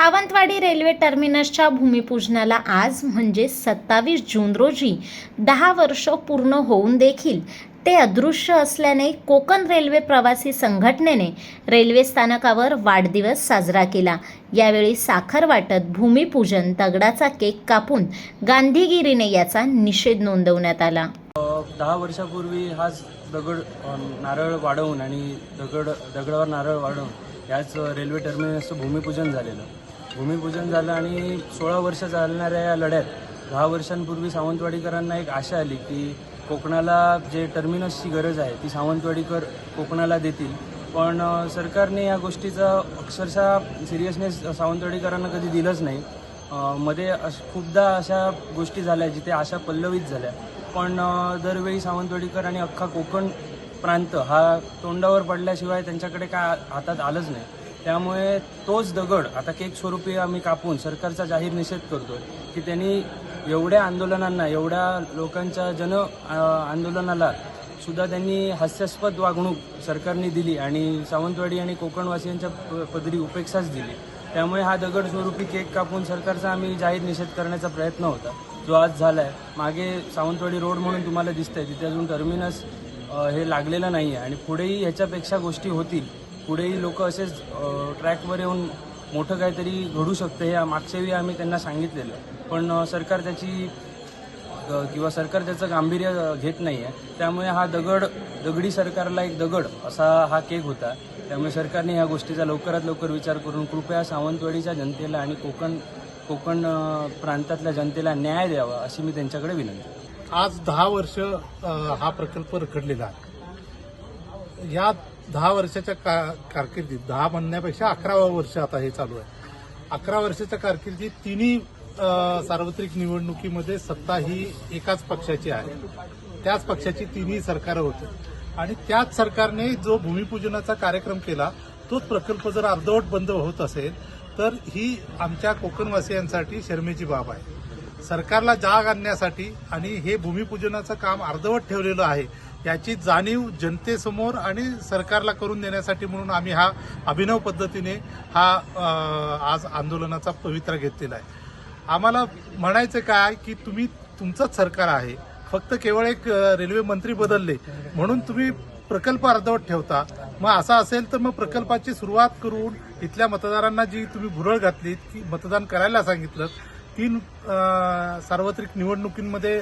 Sawantwadi railway टर्मिनसच्या भूमिपूजनाला आज म्हणजे सत्तावीस जून रोजी दहा वर्ष पूर्ण होऊन देखील ते अदृश्य असल्याने कोकण रेल्वे प्रवासी संघटनेने रेल्वे स्थानकावर वाढदिवस साजरा केला. यावेळी साखर वाटत भूमिपूजन दगडाचा केक कापून गांधीगिरीने याचा निषेध नोंदवण्यात आला. दहा वर्षापूर्वी हाच दगड नारळ वाढवून आणि दगड दगडावर नारळ वाढवून याच रेल्वे टर्मिनसचं भूमिपूजन झालेलं. भूमिपूजन झालं आणि सोळा वर्ष चालणाऱ्या या लढ्यात दहा वर्षांपूर्वी सावंतवाडीकरांना एक आशा आली की कोकणाला जे टर्मिनसची गरज आहे ती सावंतवाडीकर कोकणाला देतील. पण सरकारने या गोष्टीचा अक्षरशः सिरियसनेस सावंतवाडीकरांना कधी दिलंच नाही. मध्ये खूपदा अशा गोष्टी झाल्या जिथे आशा पल्लवित झाल्या. पण दरवेळी सावंतवाडीकर आणि अख्खा कोकण प्रांत हा तोंडावर पडल्याशिवाय त्यांच्याकडे काय हातात आलंच नाही. त्यामुळे तोच दगड आता केक स्वरूपी आम्ही कापून सरकारचा जाहीर निषेध करतो की त्यांनी एवढ्या आंदोलनांना एवढ्या लोकांच्या जन आंदोलनाला सुद्धा त्यांनी हास्यास्पद वागणूक सरकारने दिली आणि सावंतवाडी आणि कोकणवासियांच्या प- पदरी उपेक्षाच दिली. त्यामुळे हा दगड स्वरूपी केक कापून सरकारचा आम्ही जाहीर निषेध करण्याचा प्रयत्न होता. जो आज झाला आहे मागे सावंतवाडी रोड म्हणून तुम्हाला दिसतंय तिथे अजून टर्मिनस हे लागलेलं नाही आहे आणि पुढेही ह्याच्यापेक्षा गोष्टी होतील. पुढेही लोक असेच ट्रॅकवर येऊन मोठं काहीतरी घडू शकतं हे मागच्याही आम्ही त्यांना सांगितलेलं. पण सरकार त्याची किंवा सरकार त्याचं गांभीर्य घेत नाही आहे त्यामुळे हा दगड दगडी सरकारला एक दगड असा हा केक होता. त्यामुळे सरकारने या गोष्टीचा लवकरात लवकर विचार करून कृपया सावंतवाडीच्या जनतेला आणि कोकण कोकण प्रांतातल्या जनतेला न्याय द्यावा अशी मी त्यांच्याकडे विनंती आज दहा वर्ष हा प्रकल्प रखडलेला आहे. या दहा वर्षाच्या का कारकिर्दीत दहा म्हणण्यापेक्षा अकरावं वर्ष आता हे चालू आहे. अकरा वर्षाच्या कारकिर्दीत तिन्ही सार्वत्रिक निवडणुकीमध्ये सत्ता ही एकाच पक्षाची आहे. त्याच पक्षाची तिन्ही सरकारं होती. आणि त्याच सरकारने जो भूमिपूजनाचा कार्यक्रम केला तोच प्रकल्प जर अर्धवट बंद होत असेल तर ही आमच्या कोकणवासियांसाठी शर्मेची बाब आहे. सरकारला जाग आणण्यासाठी आणि हे भूमिपूजनाचं काम अर्धवट ठेवलेलं आहे याची जाणीव जनतेसमोर आणि सरकारला करून देण्यासाठी म्हणून आम्ही हा अभिनव पद्धतीने हा आज आंदोलनाचा पवित्रा घेतलेला आहे. आम्हाला म्हणायचं काय की तुम्ही तुमचंच सरकार आहे. फक्त केवळ एक रेल्वे मंत्री बदलले. म्हणून तुम्ही प्रकल्प अर्धवट ठेवता. मग असं असेल तर मग प्रकल्पाची सुरुवात करून इथल्या मतदारांना जी तुम्ही भुरळ घातलीत की मतदान करायला सांगितलं तीन सार्वत्रिक निवडणुकींमध्ये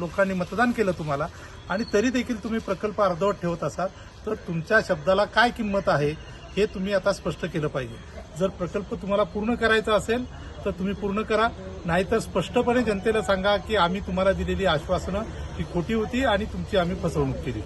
लोकांनी मतदान केलं तुम्हाला. आणि तरी देखील तुम्ही प्रकल्प अर्धवट ठेवत असाल तर तुमच्या शब्दाला काय किंमत आहे हे तुम्ही आता स्पष्ट केलं पाहिजे. जर प्रकल्प तुम्हाला पूर्ण करायचा असेल तर तुम्ही पूर्ण करा. नाहीतर स्पष्टपणे जनतेला सांगा की आम्ही तुम्हाला दिलेली आश्वासनं ही खोटी होती आणि तुमची आम्ही फसवणूक केली.